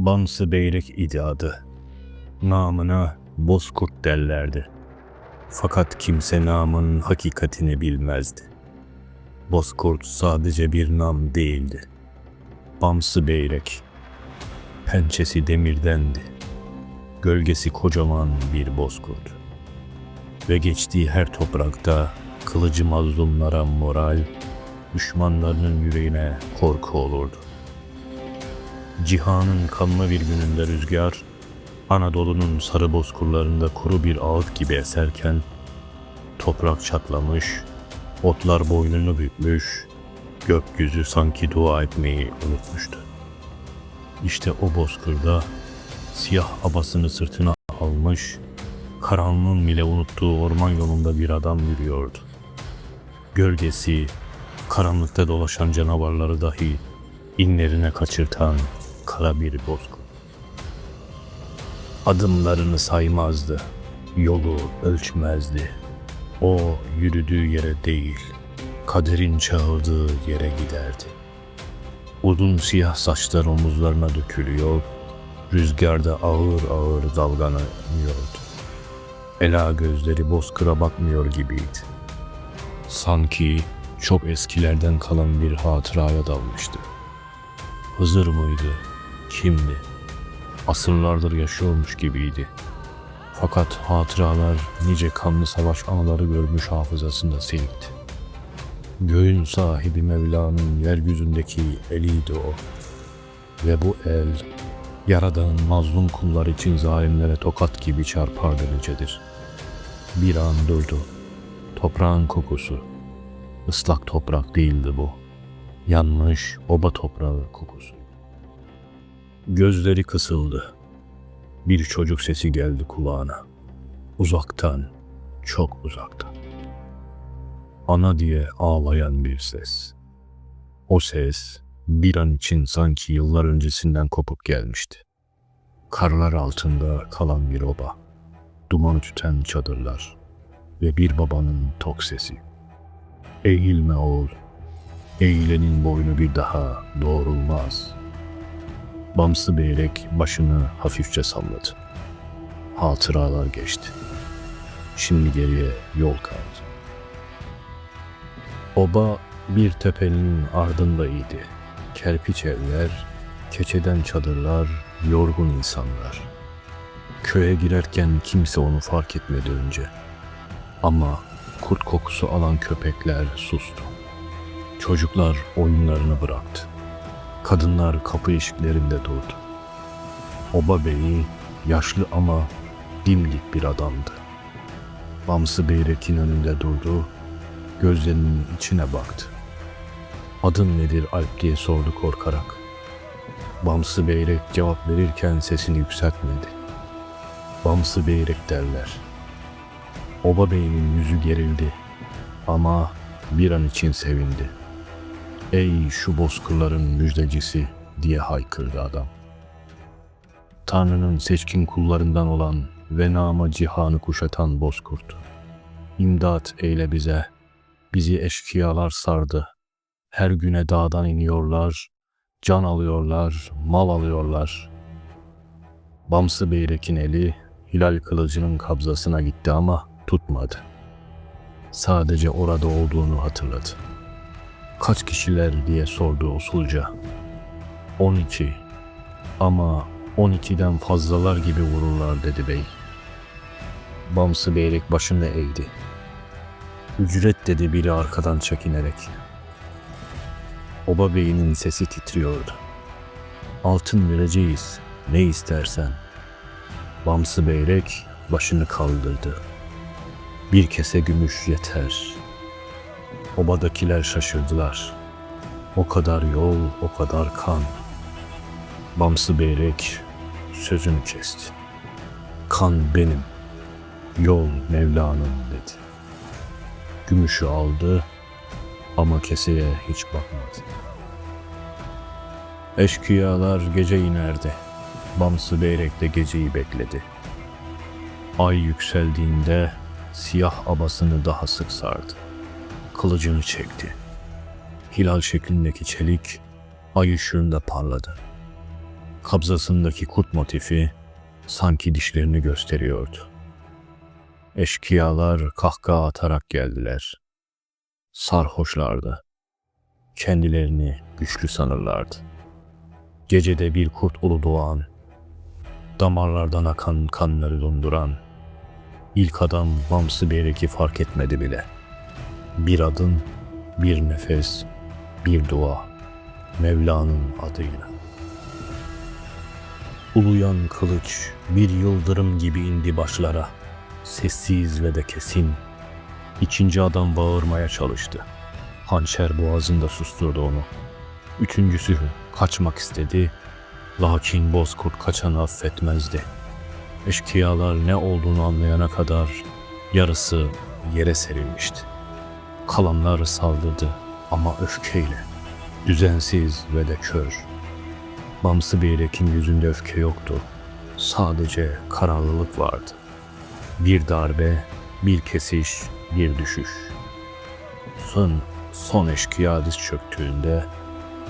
Bamsı Beyrek idi adı. Namına Bozkurt derlerdi. Fakat kimse namın hakikatini bilmezdi. Bozkurt sadece bir nam değildi. Bamsı Beyrek. Pençesi demirdendi. Gölgesi kocaman bir bozkurt. Ve geçtiği her toprakta kılıcı mazlumlara moral, düşmanlarının yüreğine korku olurdu. Cihanın kanlı bir gününde rüzgar, Anadolu'nun sarı bozkurlarında kuru bir ağıt gibi eserken, toprak çatlamış, otlar boynunu bükmüş, gökyüzü sanki dua etmeyi unutmuştu. İşte o bozkırda siyah abasını sırtına almış, karanlığın bile unuttuğu orman yolunda bir adam yürüyordu. Gölgesi, karanlıkta dolaşan canavarları dahi inlerine kaçırtan kara bir bozkır. Adımlarını saymazdı, yolu ölçmezdi. O yürüdüğü yere değil, kaderin çağırdığı yere giderdi. Uzun siyah saçlar omuzlarına dökülüyor, rüzgarda ağır ağır dalgalanıyordu. Ela gözleri bozkıra bakmıyor gibiydi. Sanki çok eskilerden kalan bir hatıraya dalmıştı. Hızır mıydı? Kimdi? Asırlardır yaşıyormuş gibiydi. Fakat hatıralar nice kanlı savaş anıları görmüş hafızasında silikti. Göğün sahibi Mevla'nın yeryüzündeki eliydi o. Ve bu el, Yaradan'ın mazlum kullar için zalimlere tokat gibi çarpardı nicedir. Bir an durdu. Toprağın kokusu. Islak toprak değildi bu. Yanmış oba toprağı kokusu. Gözleri kısıldı. Bir çocuk sesi geldi kulağına. Uzaktan, çok uzaktan. Ana diye ağlayan bir ses. O ses bir an için sanki yıllar öncesinden kopup gelmişti. Karlar altında kalan bir oba, duman tüten çadırlar ve bir babanın tok sesi. Eğilme oğul, eğilenin boynu bir daha doğrulmaz. Bamsı Beyrek başını hafifçe salladı. Hatıralar geçti. Şimdi geriye yol kaldı. Oba bir tepenin ardındaydı. Kerpiç evler, keçeden çadırlar, yorgun insanlar. Köye girerken kimse onu fark etmedi önce. Ama kurt kokusu alan köpekler sustu. Çocuklar oyunlarını bıraktı. Kadınlar kapı eşiklerinde durdu. Oba beyi yaşlı ama dimdik bir adamdı. Bamsı Beyrek'in önünde durdu, gözlerinin içine baktı. Adın nedir Alp diye sordu korkarak. Bamsı Beyrek cevap verirken sesini yükseltmedi. Bamsı Beyrek derler. Oba Bey'in yüzü gerildi ama bir an için sevindi. Ey şu bozkırların müjdecisi diye haykırdı adam. Tanrı'nın seçkin kullarından olan ve nama cihanı kuşatan bozkurt. İmdat eyle bize, bizi eşkıyalar sardı. Her güne dağdan iniyorlar, can alıyorlar, mal alıyorlar. Bamsı Beyrek'in eli Hilal kılıcının kabzasına gitti ama tutmadı. Sadece orada olduğunu hatırladı. Kaç kişiler diye sordu usulca. 12. Ama 12'den fazlalar gibi vururlar dedi bey. Bamsı Beyrek başını eğdi. Ücret dedi biri arkadan çekinerek. Oba beyinin sesi titriyordu. Altın vereceğiz, ne istersen. Bamsı Beyrek başını kaldırdı. Bir kese gümüş yeter. Obadakiler şaşırdılar. O kadar yol, o kadar kan. Bamsı Beyrek sözünü kesti. Kan benim, yol Mevla'nın dedi. Gümüşü aldı ama keseye hiç bakmadı. Eşkıyalar gece inerdi. Bamsı Beyrek de geceyi bekledi. Ay yükseldiğinde siyah abasını daha sık sardı. Kılıcını çekti. Hilal şeklindeki çelik ay ışığında parladı. Kabzasındaki kurt motifi sanki dişlerini gösteriyordu. Eşkıyalar kahkaha atarak geldiler. Sarhoşlardı. Kendilerini güçlü sanırlardı. Gecede bir kurt ulu doğan, damarlardan akan kanları donduran, ilk adam Bamsı Beyrek'i fark etmedi bile. Bir adım, bir nefes, bir dua, Mevla'nın adıyla. Uluyan kılıç bir yıldırım gibi indi başlara. Sessiz ve de kesin. İkinci adam bağırmaya çalıştı. Hançer boğazında susturdu onu. Üçüncüsü kaçmak istedi. Lakin Bozkurt kaçanı affetmezdi. Eşkıyalar ne olduğunu anlayana kadar yarısı yere serilmişti. Kalanlar saldırdı ama öfkeyle. Düzensiz ve de kör. Bamsı Beyrek'in yüzünde öfke yoktu. Sadece kararlılık vardı. Bir darbe, bir kesiş, bir düşüş. Son, son eşkıya diz çöktüğünde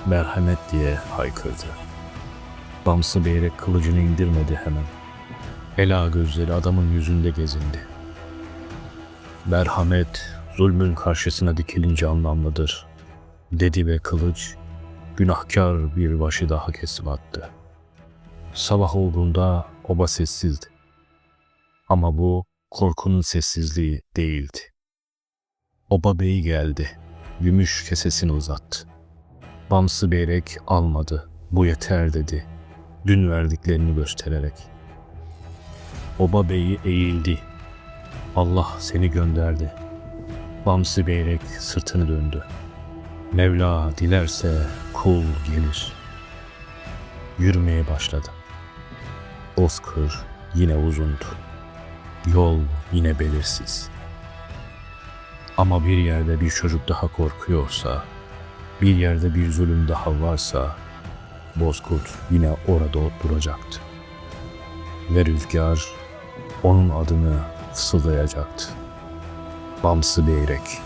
merhamet diye haykırdı. Bamsı Beyrek kılıcını indirmedi hemen. Ela gözleri adamın yüzünde gezindi. Merhamet zulmün karşısına dikilince anlamlıdır, dedi ve kılıç günahkar bir başı daha kesip attı. Sabah olduğunda oba sessizdi. Ama bu korkunun sessizliği değildi. Oba bey geldi. Gümüş kesesini uzattı. Bamsı Beyrek almadı. Bu yeter dedi. Dün verdiklerini göstererek. Oba beyi eğildi. Allah seni gönderdi. Bamsı Beyrek sırtını döndü. Mevla dilerse kul gelir. Yürümeye başladı. Bozkır yine uzundu. Yol yine belirsiz. Ama bir yerde bir çocuk daha korkuyorsa, bir yerde bir zulüm daha varsa, Bozkurt yine orada duracaktı. Ve rüzgar onun adını fısıldayacaktı. Bamsı Beyrek,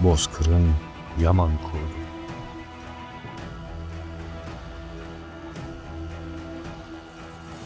Bozkır'ın Yaman kurdu.